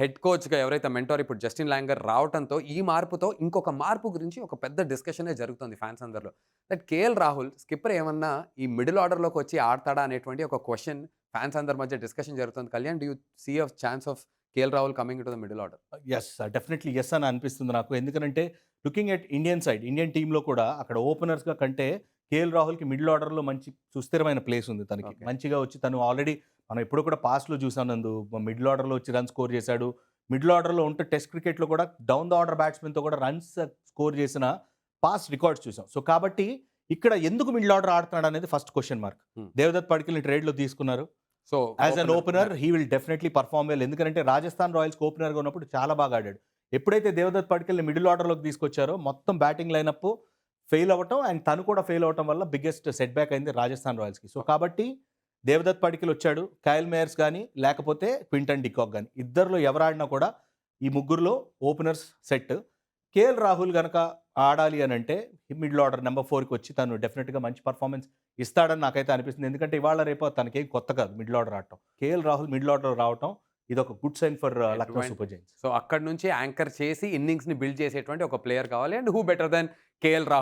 Head కోచ్గా ఎవరైతే mentor ఇప్పుడు జస్టిన్ లాంగర్ రావడంతో ఈ మార్పుతో ఇంకొక మార్పు గురించి ఒక పెద్ద డిస్కషనే జరుగుతుంది ఫ్యాన్స్ అందరిలో. దట్ కేఎల్ రాహుల్ స్కిప్పర్ ఏమన్నా ఈ మిడిల్ ఆర్డర్లోకి వచ్చి ఆడతాడా అనేటువంటి ఒక క్వశ్చన్ ఫ్యాన్స్ అందరి మధ్య డిస్కషన్ జరుగుతుంది. Kalyan do you see of chance of KL Rahul coming to the middle order? Yes definitely yes అని అనిపిస్తుంది నాకు. ఎందుకంటే looking at Indian side Indian టీంలో కూడా అక్కడ ఓపెనర్స్గా కంటే కేఎల్ రాహుల్కి మిడిల్ ఆర్డర్లో మంచి సుస్థిరమైన ప్లేస్ ఉంది తనకి. మంచిగా వచ్చి తను ఆల్రెడీ మనం ఎప్పుడు కూడా పాస్ట్లో చూసాం నందు. మిడిల్ ఆర్డర్లో వచ్చి రన్ స్కోర్ చేశాడు. మిడిల్ ఆర్డర్లో ఉంటే టెస్ట్ క్రికెట్లో కూడా డౌన్ ద ఆర్డర్ బ్యాట్స్మెన్తో కూడా రన్స్ స్కోర్ చేసిన పాస్ రికార్డ్స్ చూసాం. సో కాబట్టి ఇక్కడ ఎందుకు మిడిల్ ఆర్డర్ ఆడుతున్నాడు అనేది ఫస్ట్ క్వశ్చన్ మార్క్. దేవదత్ పడికల్ని ట్రేడ్లో తీసుకున్నారు. So as an opener. He will definitely perform well. ఎందుకంటే రాజస్థాన్ రాయల్స్ ఓపెనర్గా ఉన్నప్పుడు చాలా బాగా ఆడాడు. ఎప్పుడైతే దేవదత్ పడికల్ని మిడిల్ ఆర్డర్లోకి తీసుకొచ్చారో మొత్తం బ్యాటింగ్ లైనప్ ఫెయిల్ అవ్వటం అండ్ తను కూడా ఫెయిల్ అవ్వటం వల్ల బిగ్గెస్ట్ సెట్ బ్యాక్ అయింది రాజస్థాన్ రాయల్స్కి. సో కాబట్టి దేవదత్ పడికల్ వచ్చాడు కైల్ మేయర్స్ కానీ లేకపోతే క్వింటన్ డికాక్ కానీ ఇద్దరిలో ఎవరు ఆడినా కూడా ఈ ముగ్గురులో ఓపెనర్స్ సెట్. కేఎల్ రాహుల్ కనుక ఆడాలి అని అంటే మిడిల్ ఆర్డర్ నెంబర్ ఫోర్కి వచ్చి తను డెఫినెట్గా మంచి పర్ఫార్మెన్స్ ఇస్తాడని నాకైతే అనిపిస్తుంది. ఎందుకంటే ఇవాళ రేపు తనకేం కొత్త కాదు మిడిల్ ఆర్డర్ ఆడటం. కేఎల్ రాహుల్ మిడిల్ ఆర్డర్ రావటం ఇది ఒక good sign for Lucknow Super Giants so అక్కడ నుంచి యాంకర్ చేసి ఇన్నింగ్స్ని బిల్డ్ చేసేటువంటి ఒక ప్లేయర్ కావాలి and who better than KL Rahul.